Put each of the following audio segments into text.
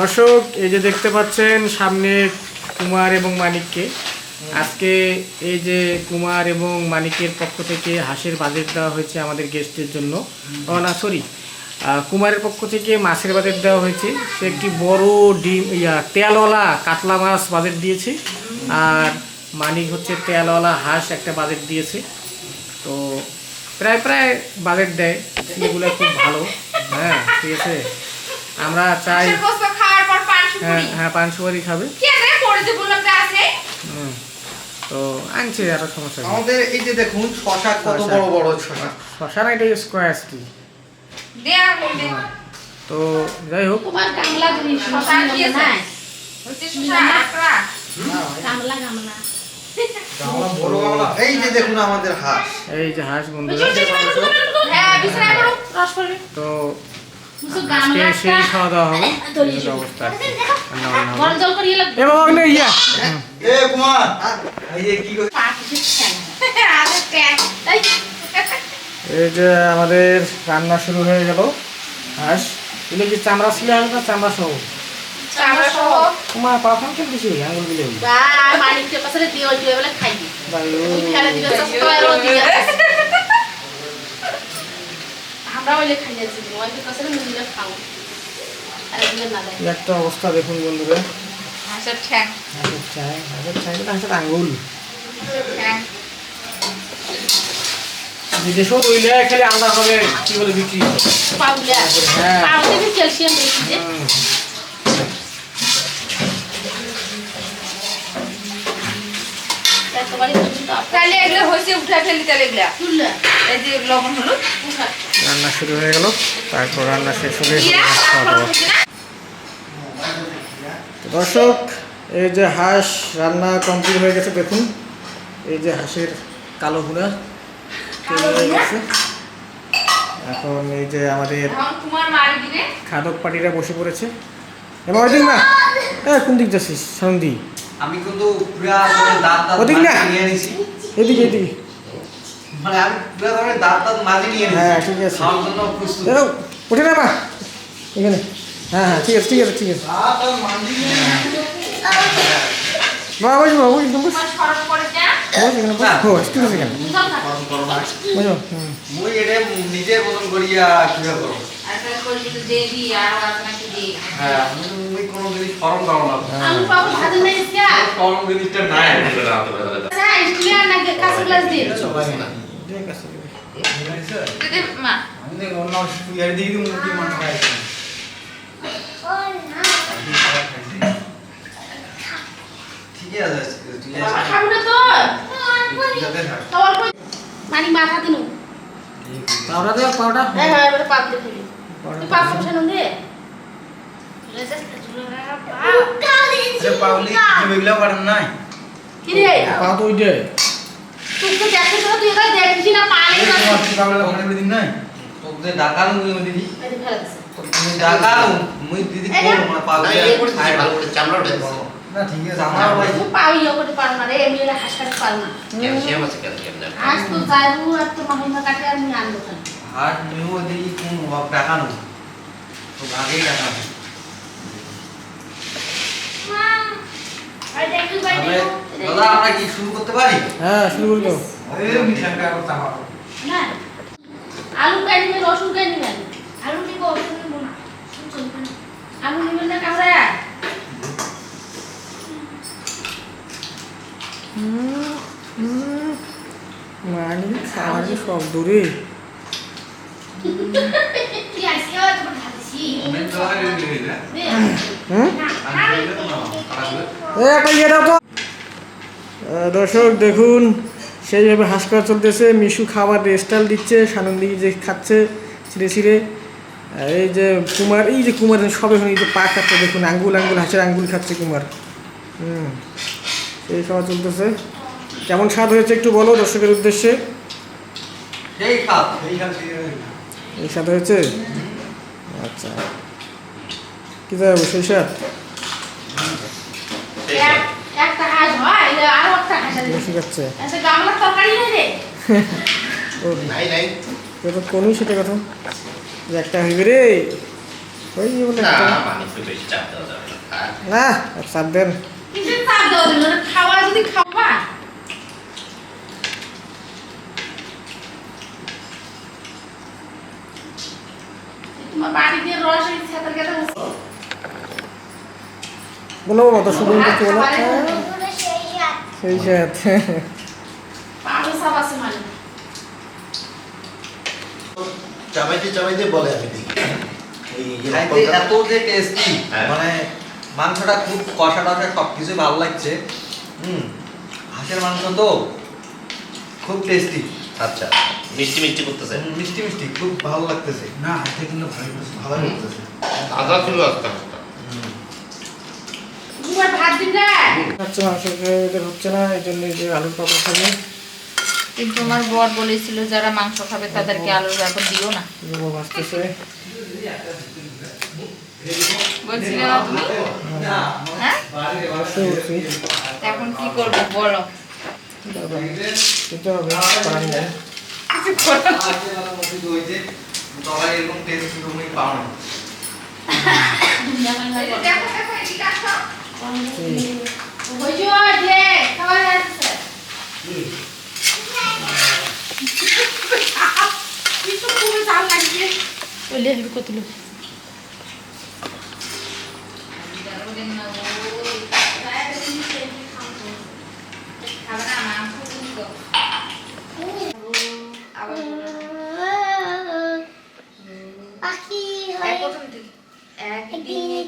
দর্শক, এই যে দেখতে পাচ্ছেন সামনে কুমার এবং মানিককে। আজকে এই যে কুমার এবং মানিকের পক্ষ থেকে হাঁসের বাজেট দেওয়া হয়েছে আমাদের গেস্টের জন্য। না সরি কুমারের পক্ষ থেকে মাছের বাজেট দেওয়া হয়েছে। সে একটি বড় ডিম, ইয়া, তেলওয়ালা কাতলা মাছ বাজেট দিয়েছে। আর মানিক হচ্ছে তেলওয়ালা হাঁস একটা বাজেট দিয়েছে। তো প্রায় প্রায় বাজেট দেয়। এগুলো খুব ভালো। হ্যাঁ ঠিক আছে? আমরা চাই হ্যাঁ হ্যাঁ পান সুপারি খাবে। তো আনছে আরও সমস্যা আমাদের এই যে দেখুন শশা কত বড় বড় শশা। শশা না এটা স্কোয়ার দে তো যাই হোক। এই যে দেখুন আমাদের হাঁস। এই যে হাঁস বন্ধুরা। হ্যাঁ তো আজকে সেই খাওয়া দাওয়া হবে। অবস্থা এ বাবা ইয়া। এ কুমার কি এই। যে আমাদের রান্না শুরু হয়ে গেল। হাঁস এগুলো কি চামড়া ছিল না চামড়া সহ। আমরা সহ। তোমার পাফান কেন দিছি আঙুল দিলে বা মানিককে পাশে দিয়ে ওই দিয়ে বলে খাইবি ভাই ওই ফেলে দিবে সস্তা আর ওই দিবে আমরা ওইলে খাই যাচ্ছি ওই কাছে মিলে খাও আর দিবে না দেয় একটা অবস্থা দেখুন বন্ধুরা। হাঁসের ঠ্যাং। হাঁসের চাই হাঁসের আঙুল। ঠ্যাং। বিদেশেও রইলে খেলে আলাদা করে কি বলে বিক্রি পাউলে হ্যাঁ। পাউলে ক্যালসিয়াম বেশি যে হুম। তাহলে এগুলো হয়েছে উঠা ফেলি তাহলে এগুলা। এই যে লবণ হলুদ। রান্না শুরু হয়ে গেল। তারপর রান্না শেষ হলে দর্শক এই যে হাঁস রান্না কমপ্লিট হয়ে গেছে দেখুন। এই যে হাঁসের কালো ভুনা তৈরি হয়ে গেছে। এখন এই যে আমাদের খাদক পার্টিরা বসে পড়েছে। এবার ওদিক না হ্যাঁ কোন দিক যাচ্ছিস? সন্ধি আমি কিন্তু পুরা ধরে দাঁত দাঁত ওদিক না। নিয়ে নিছি এদিকে এদিকে। মানে আমি পুরা ধরে দাঁত দাঁত মাজি নিয়ে নিছি হ্যাঁ, ঠিক আছে। খাওয়ার জন্য প্রস্তুত। দেখো উঠে না মা এখানে। হ্যাঁ হ্যাঁ ঠিক আছে ঠিক আছে ঠিক আছে। দাঁত দাঁত মাজি নিয়ে নিছি। মা বসো মা বসো তুমি বসো বসো এখানে বসো। ও ঠিক আছে এখানে। বসো। হুম মুই এটা নিজের মতন করিয়া কীভাবে করো মানি মাথা দিনু। পাউডার দেও পাউডার। হ্যাঁ হ্যাঁ এবারে ফেলি তুই পাউলি কি পারেন নাই। কি রে? পা তো ওই দে। তুই তো দেখে তো তুই এটা দেখছিস না পানি না তোমার কি পাগলা দিন নাই? তোকে ডাকালু মুই দিদি। এই মুই ডাকালু মুই দিদি কোন মানে পাগলা না ঠিক আছে। আমার ভাই তুই পাও ইয়ে করতে পারো না রে এমনি হলে হাঁস কাটতে পারো না। হাঁস তো যাইবো আর তো মাহিমা কাটে আর নিয়ে আনব খালি হাট নিও দিদি কোন বাপ ডাকালু তো আর দেখি ভাই আমরা দাদা আমরা কি শুরু করতে পারি? হ্যাঁ শুরু করে। দাও এই মিঠাটা করতে হবে না আলু কাই নিবে রসুন কাই নিবে। আলু নিব রসুন নিব না। আলু নিবেন না কামড়া মানে খাওয়ার সব দূরে দর্শক, দেখুন, সেইভাবে হাঁস করা চলতেছে। মিশু খাবার স্টাইল দিচ্ছে, সানন্দি যে খাচ্ছে, ছিঁড়ে ছিঁড়ে। এই যে কুমার, এই যে কুমার, সবে এই যে পা খাচ্ছে দেখুন, আঙ্গুল আঙ্গুল, হাঁসের আঙ্গুল খাচ্ছে কুমার। হুম এই খাওয়া চলতেছে। কেমন স্বাদ হয়েছে একটু বলো দর্শকের উদ্দেশ্যে? স্বাদ হয়েছে? আচ্ছা। কী যাব সেই স্বাদ এক- একটা হাঁস এটা আরও একটা হাঁস আছে। বেশি খাচ্ছে। গামলার তরকারি নেই রে ও তো কোনই সেটা কথা। যে একটা হইবে রে। ওই বলে না মানে চাপ দেন। খাওয়া যদি খাওয়া তোমার বাড়ি দিয়ে রস এই ছাতার কাছে বলো বাবা তো শুধু কিছু বলো। সেই সাথে পাবে সব মানে। চাবাইতে চাবাইতে বলে আমি দেখি। এই খাইতে খাইতে এত যে টেস্টি হ্যাঁ। মানে মাংসটা খুব কষা টষা সব কিছুই ভালো লাগছে। হুম হাঁসের মাংস তো খুব টেস্টি আচ্ছা। মিষ্টি মিষ্টি করতেছে। মিষ্টি মিষ্টি খুব ভালো লাগতেছে। না হাতে কিন্তু ভালো। ভালো লাগতেছে। আদা ছিল আজকে তোমার ভাত দিন না আচ্ছা মাংস হচ্ছে না এই জন্য যে আলুর পাপড় খাবে। কিন্তু আমার বর বলেছিল যারা মাংস খাবে তাদেরকে আলুর ব্যাপার দিও না। বউ বলছিলে না তুমি? হ্যাঁ? এখন কি করব বলো। হবে নেই ওই যে সবাই এরকম টেস্ট তুমি পাও না দেখো কিছু কত লোক খাবে না মাংস কিন্তু আবার পাখি এই হয়ে প্রথম থেকে একদিন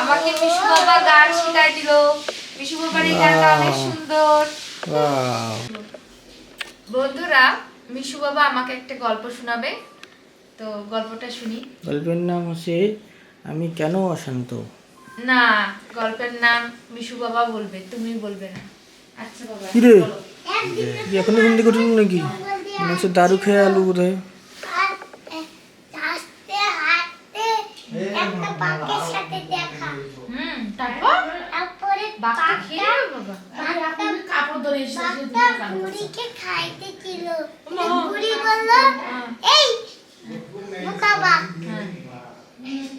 আমাকে মিশু বাবা গান শিখাই দিল। মিশু বাবার এই গানটা অনেক সুন্দর। বন্ধুরা মিশু বাবা আমাকে একটা গল্প শোনাবে। তো গল্পটা শুনি। গল্পের নাম হচ্ছে আমি কেন অশান্ত? না গল্পের নাম মিশু বাবা বলবে তুমি বলবে না। আচ্ছা বাবা কি রে? এখনও ঘুম থেকে নাকি? মনে হচ্ছে দারু খেয়ে আলু বোধ হয় আর হাসতে হাঁটতে একটা বাঘের সাথে দেখা। হুম তারপর? তারপরে বাঘটা খেয়ে বাবা? বাঘটা কাপড় ধরে এসে বাঘটা বুড়িকে খাইতে ছিল বুড়ি বলল এই বোকা বাঘ। হ্যাঁ।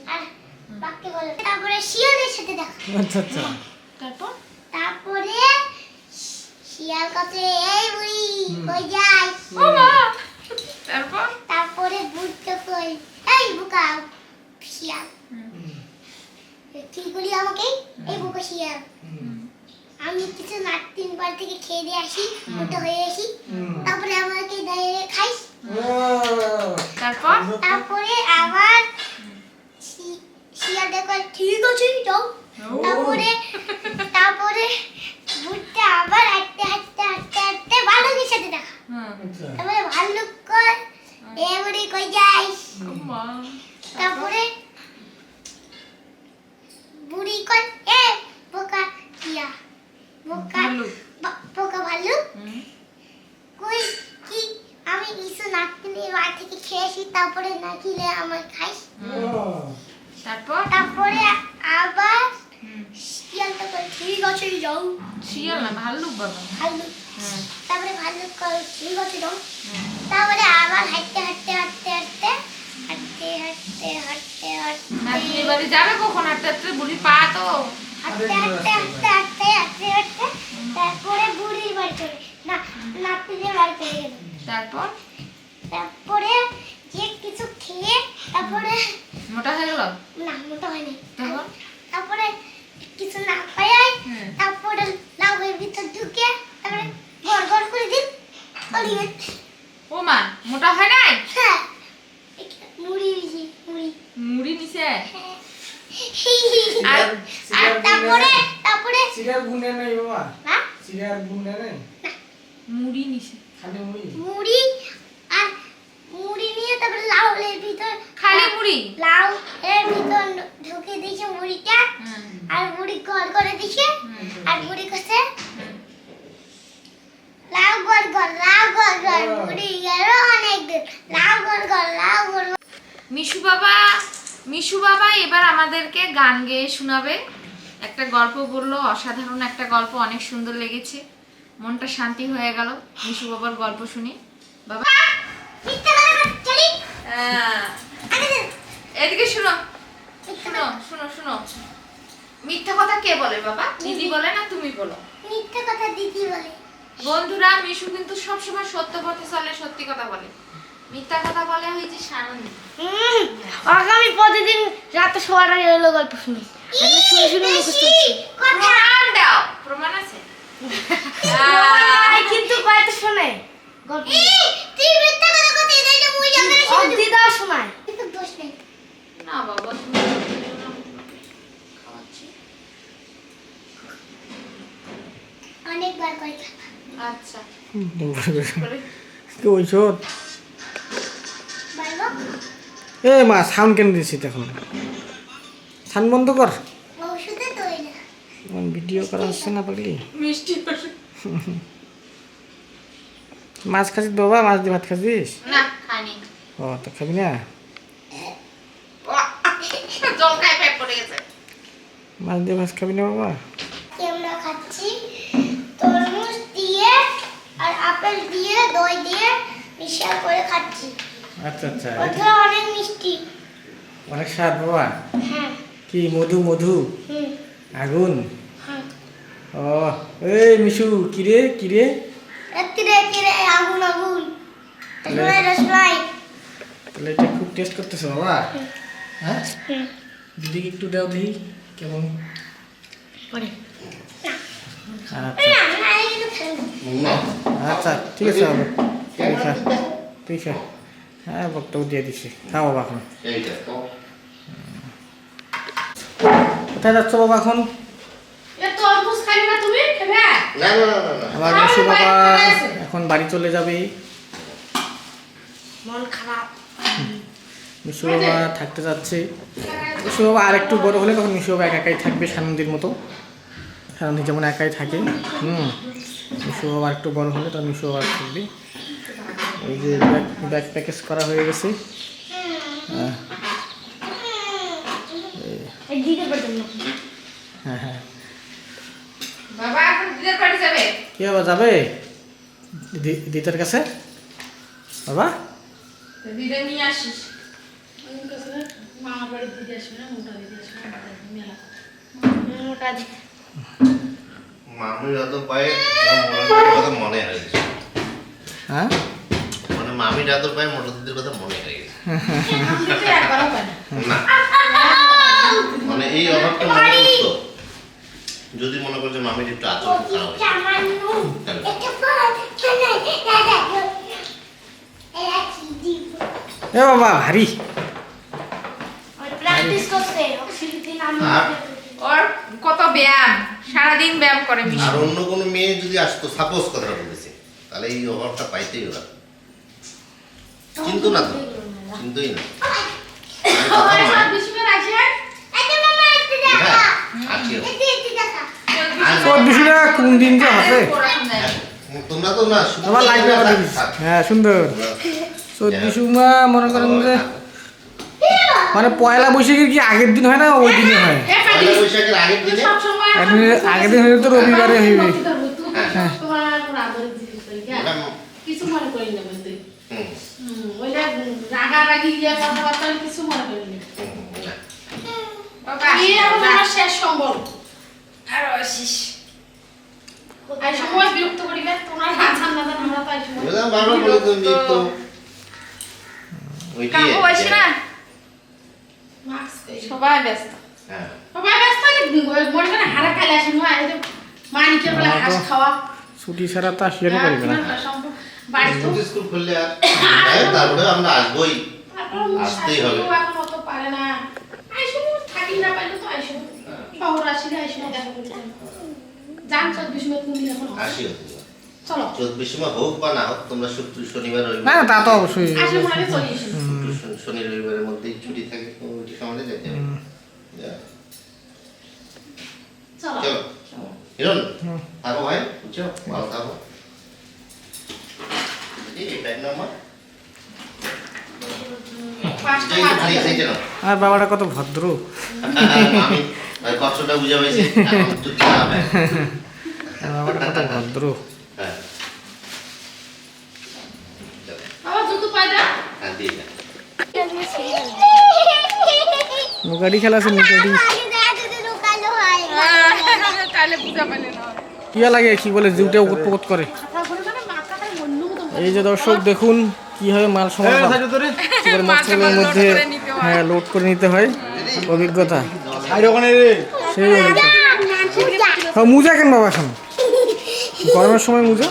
আর বাঘকে বলল তারপরে শিয়ালের সাথে দেখা। আচ্ছা আচ্ছা। তারপর? তারপরে শিয়াল কাছে এই বুড়ি কই যাই ও মা তারপর? তারপরে বুড়তে কই এই বোকা শিয়াল করি আমাকে এই বোকা শিয়াল আমি কিছু না তিনবার থেকে খেয়ে দিয়ে আসি মোটা হয়ে আসি। তারপরে আমাকে দেয় খাইস। তারপর? তারপরে আবার শিয়াল দেখো ঠিক আছে যাও। তারপরে তারপরে ঘুরতে আবার হাঁটতে হাঁটতে হাঁটতে হাঁটতে ভাল্লুকের সাথে দেখা। তারপরে ভাল্লুক কর এবারে কই যাইস তারপরে বুড়ি কর এ বোকা কিয়া বোকা ভাল্লুক। হুম। কই কি আমি কিছু না কিনে বাড়ি থেকে খেয়ে আসি তারপরে না আমার খাইস? তারপর? তারপরে আবার শিয়ালটা করে ঠিক আছে যাও। শিয়াল না ভাল্লুক বাবা। ভাল্লুক। তারপরে ভাল্লুক করে ঠিক আছে যাও। তারপরে আবার হাঁটতে হাঁটতে হাঁটতে হাঁটতে হাঁটতে হাঁটতে হাঁটতে। বাড়ি যাবে কখন? হাঁটতে হাঁটতে বুড়ি পা তো। হাঁটতে হাঁটতে হাঁটতে হাঁটতে হাঁটতে হাঁটতে তারপরে বুড়ির বাড়ি চলে না নাতিদের বাড়ি চলে গেল। তারপর? তারপরে যে কিছু খেয়ে তারপরে মোটা হয়ে গেল? না মোটা হয়নি। তারপর তারপরে কিছু না পাই তারপরে লাউয়ের ভিতর ঢুকে তারপরে গড় করে দিন ও মা মোটা হয় নাই ঘর করে দিছে আর বুড়ি কাছে লাউ ঘর ঘর লাউ ঘর ঘর বুড়ি গেল অনেক দূর লাউ ঘর ঘর লাউ ঘর মিশু বাবা মিশু বাবা এবার আমাদেরকে গান গেয়ে শোনাবে। একটা গল্প বলল অসাধারণ একটা গল্প অনেক সুন্দর লেগেছে। মনটা শান্তি হয়ে গেল মিশু বাবার গল্প শুনি। বাবা। হ্যাঁ। এদিকে শুনো। শুনো শুনো শুনো। মিথ্যা কথা কে বলে বাবা? দিদি বলে না তুমি বলো? মিথ্যা কথা দিদি বলে। বন্ধুরা মিশু কিন্তু সবসময় সত্য পথে চলে সত্যি কথা বলে। মিথ্যা কথা বলে হয়েছে সানন্দ হুম, আগামী প্রতিদিন রাতে শোয়ার আগে এলো গল্প শুনি। শুনে শুনে মুখস্থ প্রমাণ দাও প্রমাণ আছে? কিন্তু কয়টা শোনে। গল্প তুই মিথ্যা কথা মুই জানতে না শোনায়। কিন্তু দোষ নেই। না বাবা তুমি খাওয়াচ্ছি অনেকবার করে আচ্ছা। কি এ মা সাউন্ড কেন দিছি তখন সাউন্ড বন্ধ কর। ভিডিও করা হচ্ছে না পারলি মিষ্টি মাছ খাচ্ছিস বাবা? মাছ দিয়ে ভাত খাচ্ছিস? না খাইনি। ও তো খাবি না? জল খাই পেট পড়ে গেছে। মাছ দিয়ে ভাত খাবি না বাবা কি আমরা খাচ্ছি তরমুজ দিয়ে আর আপেল দিয়ে দই দিয়ে মিশা করে খাচ্ছি। আচ্ছা আচ্ছা। ওটা অনেক মিষ্টি। অনেক স্বাদ বাবা। হ্যাঁ। কি মধু মধু? হুম। আগুন? হ্যাঁ। ও এই মিশু কিরে কিরে? রাত্রিরে কিরে আগুন আগুন। রসমালাই রসমালাই। তাহলে এটা খুব টেস্ট করতেছে বাবা। হ্যাঁ? দিদিকে একটু দাও দেখি কেমন? আচ্ছা। আচ্ছা ঠিক আছে বাবা তুই খা তুই হ্যাঁ বক্তব্য দিয়ে দিছি খাও বাবা এখন। কোথায় যাচ্ছ বাবা এখন? আবার মিশু বাবা এখন বাড়ি চলে যাবে। মন খারাপ। মিশু বাবা থাকতে যাচ্ছে। মিশু বাবা আর একটু বড় হলে তখন মিশু বাবা একা একাই থাকবে সানন্দির মতো। সানন্দি যেমন একাই থাকে। হুম। মিশু বাবা আর একটু বড় হলে তখন মিশু বাবা থাকবে। এই যে ব্যাগ ব্যাগ প্যাকেজ করা হয়ে গেছে। হ্যাঁ এই দিতে পারতাম না হ্যাঁ হ্যাঁ। যাবে? কি বাবা যাবে? দিদার কাছে? বাবা? দিদে নিয়ে আসিস। মামার বাড়ি দিতে আসবে না মোটা দিতে আসবে মোটা দিতে যত পায়ে মোটর কথা মনে হয়ে গেছে। হ্যাঁ? মানে যত পায়ে মোটর দিদির কথা মনে হয়ে গেছে। না। মানে এই অভাবটা মনে করতো যদি মনে করছে মামির একটু আচরণ খারাপ হয়েছে এ বাবা ভারী। প্র্যাকটিস করতে অক্সিজেন আমি আর? ওর কত ব্যায়াম? সারাদিন ব্যায়াম করে মিশু। আর অন্য কোনো মেয়ে যদি আসতো সাপোজ কথাটা বলেছি তাহলে এই অভাবটা পাইতেই ওরা। কিন্তু না তো চিন্তুই না। হ্যাঁ, কোন দিন যে হাসে তোমরা তো না আমার লাগবে। হ্যাঁ সুন্দর। সুমা মনে করেন যে মানে পয়লা বৈশাখের কি আগের দিন হয় না ওই দিনে হয়? পয়লা বৈশাখের আগের দিনে? আগের দিন হলে তো রবিবারে হইবে। তোমার আদর জিনিস করি ওটা কিছু মনে করি না বলতে। হুম, হুম, ওইটা রাগারাগি ইয়ে কথাবার্তা কিছু মনে করি না। হুম, এই আমার শেষ সম্বল। আর আসিস এই সময় বিরক্ত করিবে তোমরা রাত ঠান্ডা আমরা তো সময় এবার বারবার বলে তো ওই দিয়ে, কাকু আসে না? মাস্ক সবাই ব্যস্ত। হ্যাঁ। সবাই ব্যস্ত। মনে করে হারা খাইলে আসে নয় মানিকের বেলা হাঁস খাওয়া। ছুটি ছাড়া তো পারবে না। বাড়িতে স্কুল স্কুল খুললে হ্যাঁ, তারপরে আমরা আসবোই। আসতেই হবে। এখন অত পারে না। আইসো থাকি না পাইলে তো আইসো। শহর আসিলে আইসো দেখা করতে যান চব্বিশ মিনিট তুমি এখন আসিও চলো। চব্বিশ সময় হোক বা না হোক তোমরা শুক্র শনিবার রবিবার না তা তো অবশ্যই। শনি- রবিবারের মধ্যেই ছুটি থাকে যেতে হবে। চলো হিরণ থাকো ভাই বুঝছ ভালো থাকো। আর বাবাটা কত ভদ্র কষ্টটা বুঝে পেয়েছি বাবাটা কত ভদ্র। নৌকাটি খেলা আছে নৌকাটি লুকানো হয় তাহলে বুঝা পেলে না কিয়া লাগে কি বলে জিউটা উপর পকত করে? এই যে দর্শক দেখুন কীভাবে মাল মোটরসাইকেলের মধ্যে হ্যাঁ। লোড করে নিতে হয় অভিজ্ঞতা। সেই অভিজ্ঞতা। হ্যাঁ মুজা কেন বাবা এখন? গরমের সময় মুজা?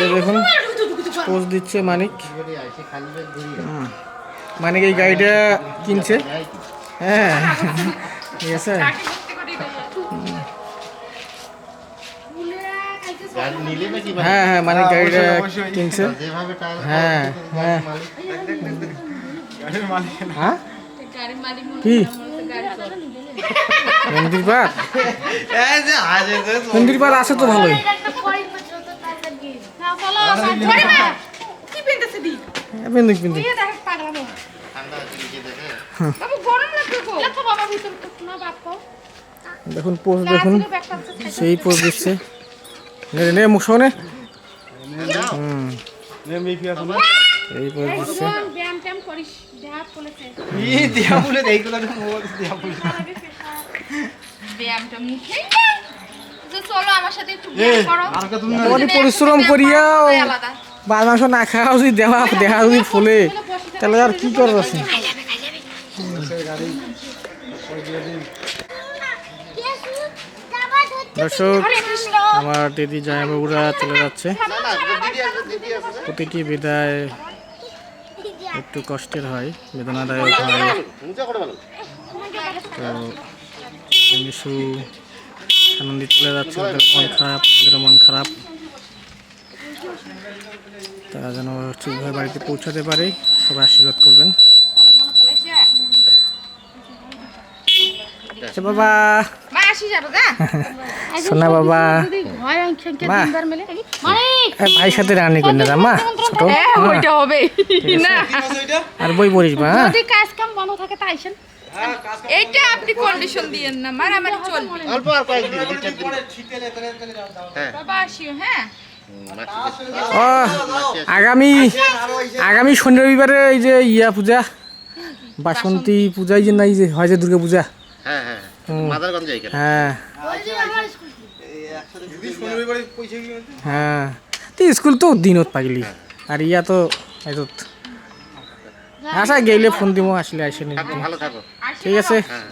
এই দেখুন পোজ দিচ্ছে মানিক। মানিক এই গাড়িটা কিনছে। হ্যাঁ ঠিক আছে। হ্যাঁ হ্যাঁ মানিক গাড়িটা কিনছে। হ্যাঁ হ্যাঁ। হ্যাঁ? কি? মন্দির পার মন্দির পার আছে তো ভালোই। কি পেন্টাছে হ্যাঁ, বিন্দুক বিন্দুক দেখুন পোস্ট দেখুন। সেই পোস্ট দিচ্ছে। নে নে মুখ শোনে হুম এই পোজ দিচ্ছে ব্যায়াম ট্যায়াম করিস দেহা বলেছে ব্যায়ামটা মুখে যে চলো আমার সাথে একটু ব্যায়াম করো তোমার পরিশ্রম করিয়া আলাদা বাদ মাংস না খাওয়া যদি দেওয়া দেহা যদি ফুলে তাহলে আর কি করার আছে দর্শক আমার দিদি জামাইবাবুরা চলে যাচ্ছে। প্রতিটি বিদায় একটু কষ্টের হয়, বেদনাদায়ক হয়। তো মিশু আনন্দি চলে যাচ্ছে ওদের মন খারাপ ওদের মন খারাপ। তারা যেন ঠিকভাবে বাড়িতে পৌঁছাতে পারে, সবাই আশীর্বাদ করবেন। আচ্ছা বাবা। সোনা বাবা। হয় ভাইয়ের সাথে রানি করে না মা। ছোট। হ্যাঁ হ্যাঁ, ওইটা হবে। না। আর বই পড়িস মা। হ্যাঁ? যদি কাজ কাম বন্ধ থাকে তা আইসেন এইটা আপনি কন্ডিশন দিয়েন না মার আমার চলবে। অল্প আর কয়েকদিন দুই চার দিন। হ্যাঁ। বাবা আসিও হ্যাঁ। ও আগামী আগামী শনি রবিবারে এই যে ইয়া পূজা বাসন্তী। পূজাই যে নাই যে হয় যে দুর্গা পূজা। হ্যাঁ হ্যাঁ। মাদারগঞ্জে হ্যাঁ। হ্যাঁ। তো স্কুল তো দিনত পাগলি। আর ইয়া তো এতত। আচ্ছা গেলে ফোন দিব আসলে আসে নি। ভালো থাকো। ঠিক আছে। হ্যাঁ।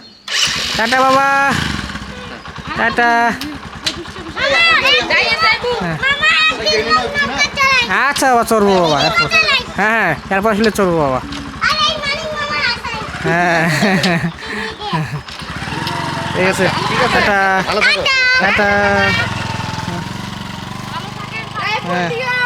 টাটা বাবা। টাটা। আচ্ছা বাবা চড়বো বাবা এরপর। হ্যাঁ হ্যাঁ এরপর আসলে চড়বো বাবা। হ্যাঁ। ঠিক আছে টাটা। টাটা। হ্যাঁ।